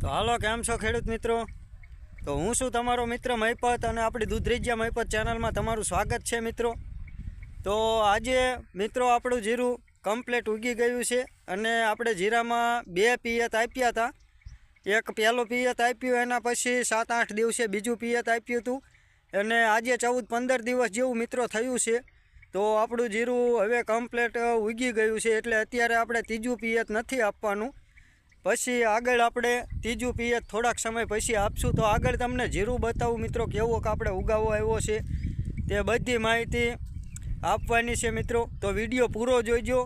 તો હાલો, કેમ છો ખેડૂત મિત્રો? તો હું છું તમારો મિત્ર મહિપત અને આપણી દૂધરેજિયા મહિપત ચેનલમાં તમારું સ્વાગત છે મિત્રો. તો આજે મિત્રો આપણું જીરું કમ્પ્લેટ ઉગી ગયું છે અને આપણે જીરામાં બે પિયત આપ્યા હતા. એક પહેલો પિયત આપ્યું, એના પછી સાત આઠ દિવસે બીજું પિયત આપ્યું હતું. અને આજે ચૌદ પંદર દિવસ જેવું મિત્રો થયું છે. તો આપણું જીરું હવે કમ્પ્લેટ ઉગી ગયું છે, એટલે અત્યારે આપણે ત્રીજું પિયત નથી આપવાનું. પછી આગળ આપણે ત્રીજું પિયત થોડાક સમય પછી આપશું. તો આગળ તમને જીરું બતાવું મિત્રો કેવો આપણે ઉગાવો આવ્યો છે. તે બધી માહિતી આપવાની છે મિત્રો. તો વીડિયો પૂરો જોઈજો.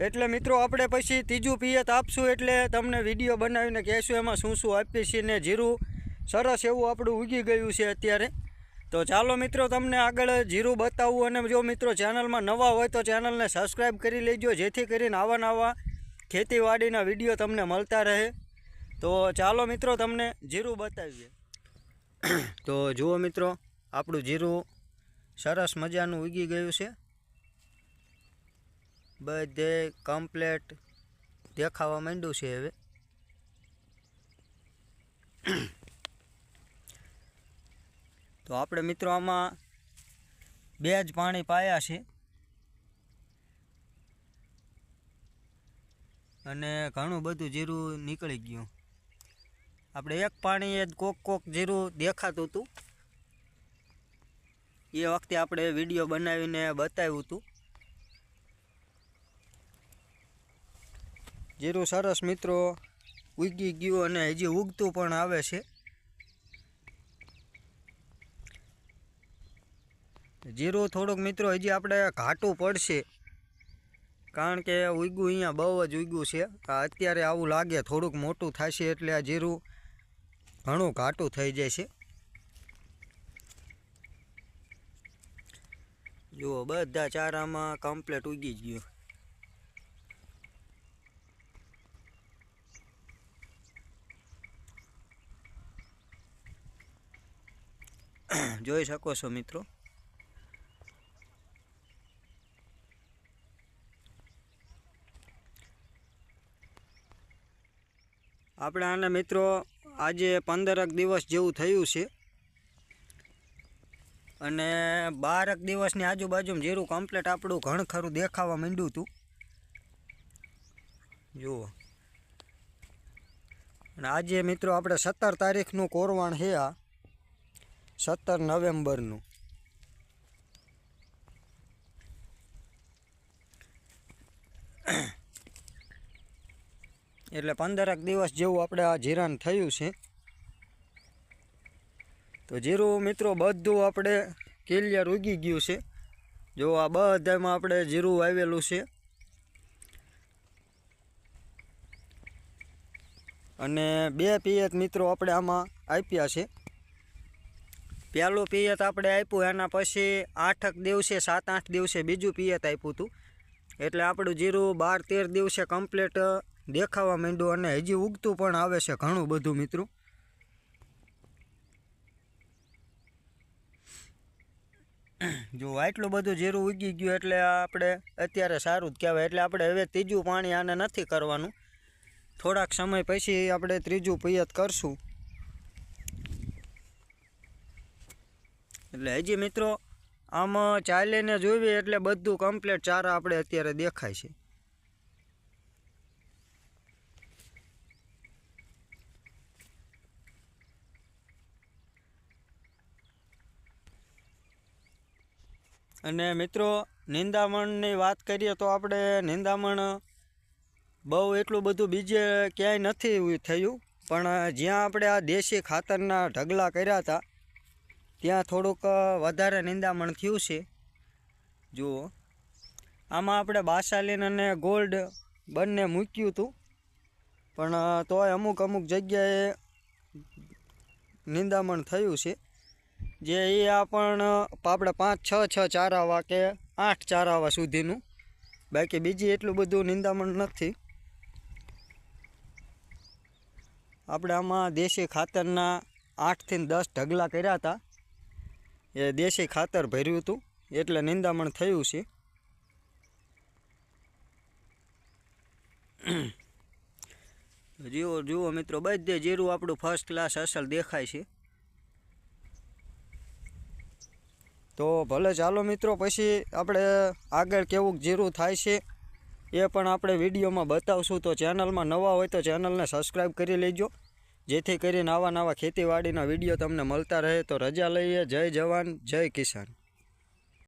એટલે મિત્રો આપણે પછી ત્રીજું પિયત આપશું એટલે તમને વીડિયો બનાવીને કહેશું એમાં શું શું આપીએ છીએ ને જીરું સરસ એવું આપણું ઉગી ગયું છે અત્યારે. તો ચાલો મિત્રો તમને આગળ જીરું બતાવું અને જો મિત્રો ચેનલમાં નવા હોય તો ચેનલને સબસ્ક્રાઈબ કરી લેજો. જેથી કરીને આવા નવા ખેતીવાડીના વીડિયો તમને મળતા રહે. તો ચાલો મિત્રો તમને જીરું બતાવીએ. તો જુઓ મિત્રો, આપણું જીરું સરસ મજાનું ઉગી ગયું છે. બધે કમ્પ્લેટ દેખાવા માંડ્યું છે હવે. તો આપણે મિત્રો આમાં બે જ પાણી પાયા છે. અને ઘણું બધું જીરું નીકળી ગયું. આપણે એક પાણી જ કોક કોક જીરું દેખાતું હતું. એ વખતે આપણે વીડિયો બનાવીને બતાવ્યું હતું. જીરું સરસ મિત્રો ઉગી ગયું અને હજી ઉગતું પણ આવે છે. જીરું થોડુંક મિત્રો હજી આપણે ઘાટું પડશે. કારણ કે ઉગ્યું અહીંયા બહુ જ ઉગ્યું છે. અત્યારે આવું લાગે, થોડુંક મોટું થશે એટલે આ જીરું ઘણું ઘાટું થઈ જાય છે જુઓ, બધા ચારામાં કમ્પ્લેટ ઉગી જ ગયું. જોઈ શકો છો મિત્રો? આપણે આને મિત્રો આજે પંદરક દિવસ જેવું થયું છે. અને બારક દિવસની આજુબાજુમાં જીરું કમ્પ્લેટ આપણું ઘણખરું દેખાવા માંડ્યું હતું જુઓ. અને આજે મિત્રો આપણે સત્તર તારીખનું કોરવાણ છે આ. સત્તર નવેમ્બરનું. એટલે પંદરક દિવસ જેવું આપણે આ જીરાન થયું છે. તો જીરું મિત્રો બધું આપણે ક્લિયર ઉગી ગયું છે. જો આ બધામાં આપણે જીરું આવેલું છે. અને બે પિયત મિત્રો આપણે આમાં આપ્યા છે. પહેલું પિયત આપણે આપ્યું, એના પછી આઠક દિવસે, સાત આઠ દિવસે બીજું પિયત આપ્યું હતું. એટલે આપણું જીરું બાર તેર દિવસે કમ્પ્લીટ દેખાવા માંડ્યું અને હજી ઉગતું પણ આવે છે ઘણું બધું, મિત્રો. જો આટલું બધું જીરું ઉગી ગયું એટલે આપણે અત્યારે સારું જ કહેવાય. એટલે આપણે હવે ત્રીજું પાણી આને નથી કરવાનું. થોડાક સમય પછી આપણે ત્રીજું પિયત કરશું. એટલે હજી મિત્રો, આમાં ચાલીને જોઈએ એટલે બધું કમ્પ્લીટ ચારા આપણે અત્યારે દેખાય છે. અને મિત્રો, નિંદામણની વાત કરીએ તો આપણે નિંદામણ બહુ એટલું બધું બીજે ક્યાંય નથી થયું. પણ જ્યાં આપણે આ દેશી ખાતરના ઢગલા કર્યા હતા, ત્યાં થોડુંક વધારે નિંદામણ થયું છે. જુઓ, આમાં આપણે બાસાલીન અને ગોલ્ડ બંને મૂક્યું હતું. પણ તોય અમુક અમુક જગ્યાએ નિંદામણ થયું છે. જે એ આપણ આપણે પાંચ, છ છ ચારાવા કે આઠ ચારાવા સુધીનું. બાકી બીજી એટલું બધું નિંદામણ નથી. આપણે આમાં દેશી ખાતરના આઠથી દસ ઢગલા કર્યા હતા. એ દેશી ખાતર ભર્યું હતું, એટલે નિંદામણ થયું છે. જુઓ જુઓ મિત્રો, બધે જીરું આપણું ફર્સ્ટ ક્લાસ અસલ દેખાય છે. તો ભલે ચાલો મિત્રો, પછી આપણે આગળ કેવું જીરું થાય છે, એ પણ આપણે વિડીયોમાં બતાવશું. તો ચેનલમાં નવા હોય તો ચેનલને સબસ્ક્રાઈબ કરી લેજો. જેથી કરીને આવા નવા ખેતીવાડીના વીડિયો તમને મળતા રહે. તો રજા લઈએ. જય જવાન, જય કિસાન.